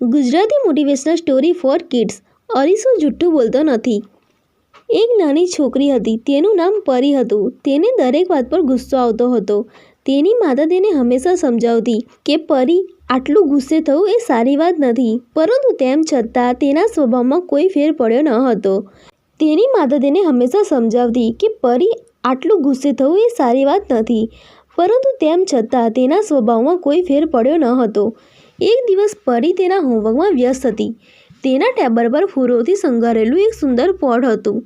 Gujarati motivational story for kids અરીસો જુઠ્ઠું બોલતો નથી. એક નાની છોકરી હતી. તેનું નામ પરી હતું. તેને દરેક વાત પર ગુસ્સો આવતો હતો. તેની માતા તેને હંમેશા સમજાવતી કે પરી, આટલું ગુસ્સે થવું એ સારી વાત નથી. પરંતુ તેમ છતાં તેના સ્વભાવમાં કોઈ ફેર પડ્યો ન હતો. તેની માતા તેને હંમેશા સમજાવતી કે પરી, આટલું ગુસ્સે થવું એ સારી વાત નથી. પરંતુ તેમ છતાં તેના સ્વભાવમાં કોઈ ફેર પડ્યો ન હતો. એક દિવસ પરી તેના હોમવર્કમાં વ્યસ્ત હતી. તેના ટેબલ પર ફૂલોથી શણગારેલું એક સુંદર પોટ હતું.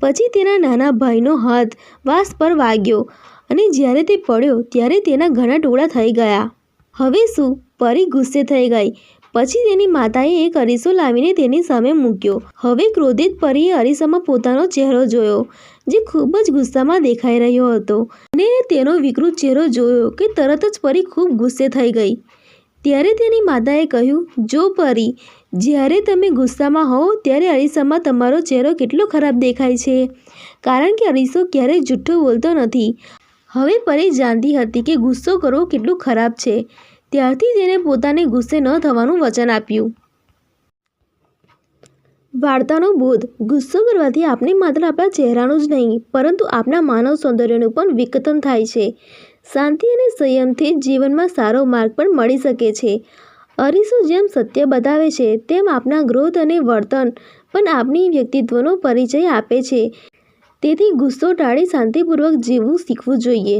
પછી તેના નાના ભાઈનો હાથ વાસ પર વાગ્યો અને જ્યારે તે પડ્યો ત્યારે તેના ઘણા ટુકડા થઈ ગયા. હવે શું? પરી ગુસ્સે થઈ ગઈ. પછી તેની માતાએ એક અરીસો લાવીને તેની સામે મૂક્યો. હવે ક્રોધિત પરીએ અરીસામાં પોતાનો ચહેરો જોયો, જે ખૂબ જ ગુસ્સામાં દેખાઈ રહ્યો હતો. અને તેનો વિકૃત ચહેરો જોયો કે તરત જ પરી ખૂબ ગુસ્સે થઈ ગઈ. ત્યારે તેની માતાએ કહ્યું, જો પરી, જ્યારે તમે ગુસ્સામાં હોવ, ત્યારે અરીસામાં તમારો ચહેરો કેટલો ખરાબ દેખાય છે. કારણ કે અરીસો ક્યારેય જૂઠું બોલતો નથી. હવે પરી જાણતી હતી કે ગુસ્સો કરવો કેટલું ખરાબ છે. ત્યારથી તેને પોતાને ગુસ્સે ન થવાનું વચન આપ્યું. વાર્તાનો બોધ ગુસ્સો કરવાથી આપણે માત્ર આપણા ચહેરાનું જ નહીં, પરંતુ આપણા માનવ સૌંદર્યનું પણ વિકતન થાય છે. શાંતિ અને સંયમથી જીવનમાં સારો માર્ગ પણ મળી શકે છે. અરીસો જેમ સત્ય બતાવે છે, તેમ આપણા ગ્રોથ અને વર્તન પણ આપણી વ્યક્તિત્વનો પરિચય આપે છે. તેથી ગુસ્સો ટાળી શાંતિપૂર્વક જીવવું શીખવું જોઈએ.